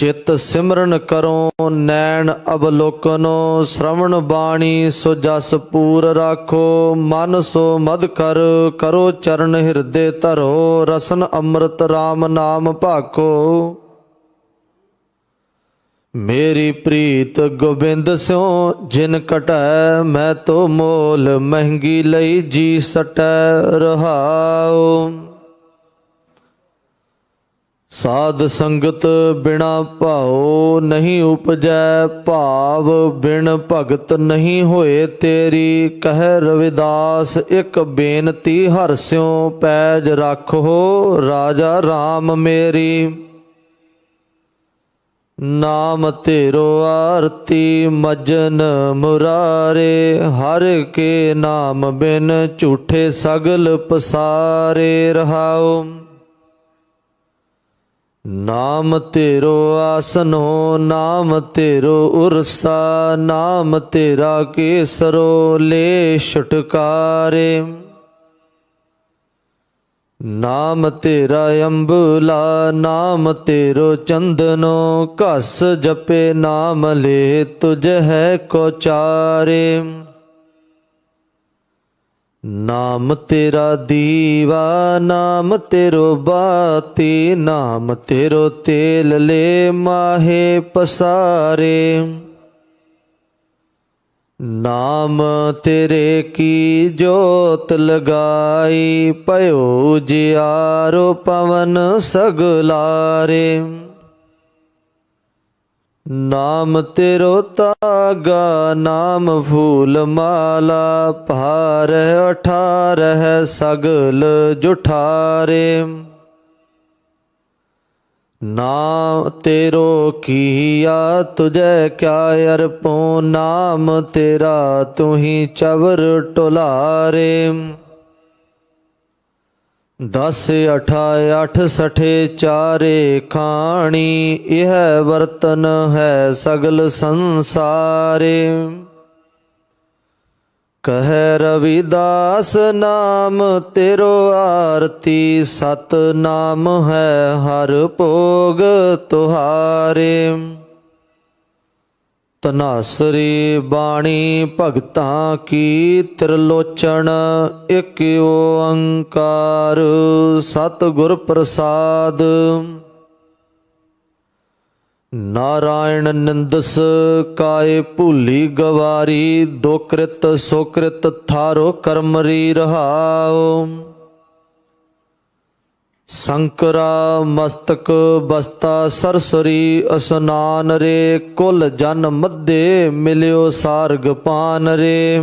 ਚਿਤ ਸਿਮਰਨ ਕਰੋ, ਨੈਣ ਅਵਲੋਕਨੋ, ਸ਼ਰਵਣ ਬਾਣੀ ਸੋ ਜਸ ਪੂਰ ਰਾਖੋ, ਮਨ ਸੋ ਮਦ ਕਰ, ਕਰੋ ਚਰਨ ਹਿਰਦੇ ਧਰੋ, ਰਸਨ ਅੰਮ੍ਰਿਤ RAM ਨਾਮ ਭਾਖੋ ਮੇਰੀ ਪ੍ਰੀਤ ਗੋਬਿੰਦ ਸਿਓ, ਜਿਨ ਕਟੈ, ਮੈਂ ਤੋ ਮੋਲ ਮਹਿੰਗੀ ਲਈ ਜੀ ਸਟੈ ਰਹਾਉ। ਸਾਧ ਸੰਗਤ ਬਿਨਾ ਭਾਉ ਨਹੀਂ ਉਪਜੈ ਭਾਵ, ਬਿਨ ਭਗਤ ਨਹੀਂ ਹੋਏ ਤੇਰੀ, ਕਹਿ ਰਵਿਦਾਸ, ਇੱਕ ਬੇਨਤੀ ਹਰਿ ਸਿਉ ਪੈਜ ਰੱਖੋ, ਰਾਜਾ RAM ਮੇਰੀ। ਨਾਮ ਤੇਰੋ ਆਰਤੀ, ਮਜਨ ਮੁਰਾਰੇ, ਹਰ ਕੇ ਨਾਮ ਬਿਨ ਝੂਠੇ ਸਗਲ ਪਸਾਰੇ ਰਹਾਓ ਨਾਮ ਤੇਰੋ ਆਸਨੋ ਨਾਮ ਤੇਰੋ ਉਰਸਾ, ਨਾਮ ਤੇਰਾ ਕੇਸਰੋ ਲੈ ਛੁਟਕਾਰੇ। ਨਾਮ ਤੇਰਾ ਅੰਬੁਲਾ, ਨਾਮ ਤੇਰੋ ਚੰਦਨੋ, ਘਸ ਜਪੇ ਨਾਮ ਲੈ, ਤੁਝ ਹੈ ਕੋ ਚਾਰੇ। ਨਾਮ ਤੇਰਾ ਦੀਵਾ, ਨਾਮ ਤੇਰੋ ਬਾਤੀ, ਨਾਮ ਤੇਰੋ ਤੇਲ ਲੈ ਮਾਹੇ ਪਸਾਰੇ। ਨਾਮ ਤੇਰੇ ਕੀ ਜੋਤ ਲਗਾਈ, ਭਇਓ ਜਿਆਰੋ ਪਵਨ ਸਗਲਾਰੇ। ਨਾਮ ਤੇਰੋ ਤਾਗਾ, ਨਾਮ ਫੂਲ ਮਾਲਾ, ਭਾਰ ਅਠਾਰਹ ਸਗਲ ਜੁਠਾਰੇ। ਨਾਮ ਤੇਰੋ ਕੀਆ ਤੁਝੈ ਕਿਆ ਅਰਪੋ, ਨਾਮ ਤੇਰਾ ਤੂੰ ਹੀ ਚਵਰ ਟੁਲਾਰੇ। ਦਸ ਅਠਾ ਅਠ ਸਠੇ ਚਾਰੇ ਖਾਣੀ, ਇਹ ਵਰਤਨ ਹੈ ਸਗਲ ਸੰਸਾਰੇ। ਕਹਿ ਰਵਿਦਾਸ, ਨਾਮ ਤੇਰੋ ਆਰਤੀ ਸਤ ਨਾਮ ਹੈ ਹਰ ਭੋਗ ਤੁਹਾਰੇ। ਤਨਾਸਰੀ ਬਾਣੀ ਭਗਤਾਂ ਕੀ ਤ੍ਰਿਲੋਚਨ ਇਕ ਓੰਕਾਰ ਸਤਿਗੁਰ ਪ੍ਰਸਾਦ। ਨਾਰਾਇਣ ਨਿੰਦਸ ਕਾਏ ਭੂਲੀ ਗਵਾਰੀ ਦੋਕ੍ਰਿਤ ਸੋਕ੍ਰਿਤ ਥਾਰੋ ਕਰਮਰੀ ਰਹਾਉ। ਸੰਕਰਾ ਮਸਤਕ ਬਸਤਾ ਸਰਸਰੀ ਅਸਨਾਨ ਰੇ ਕੁਲ ਜਨ ਮੱਦੇ ਮਿਲਿਓ ਸਾਰਗ ਪਾਨ ਰੇ।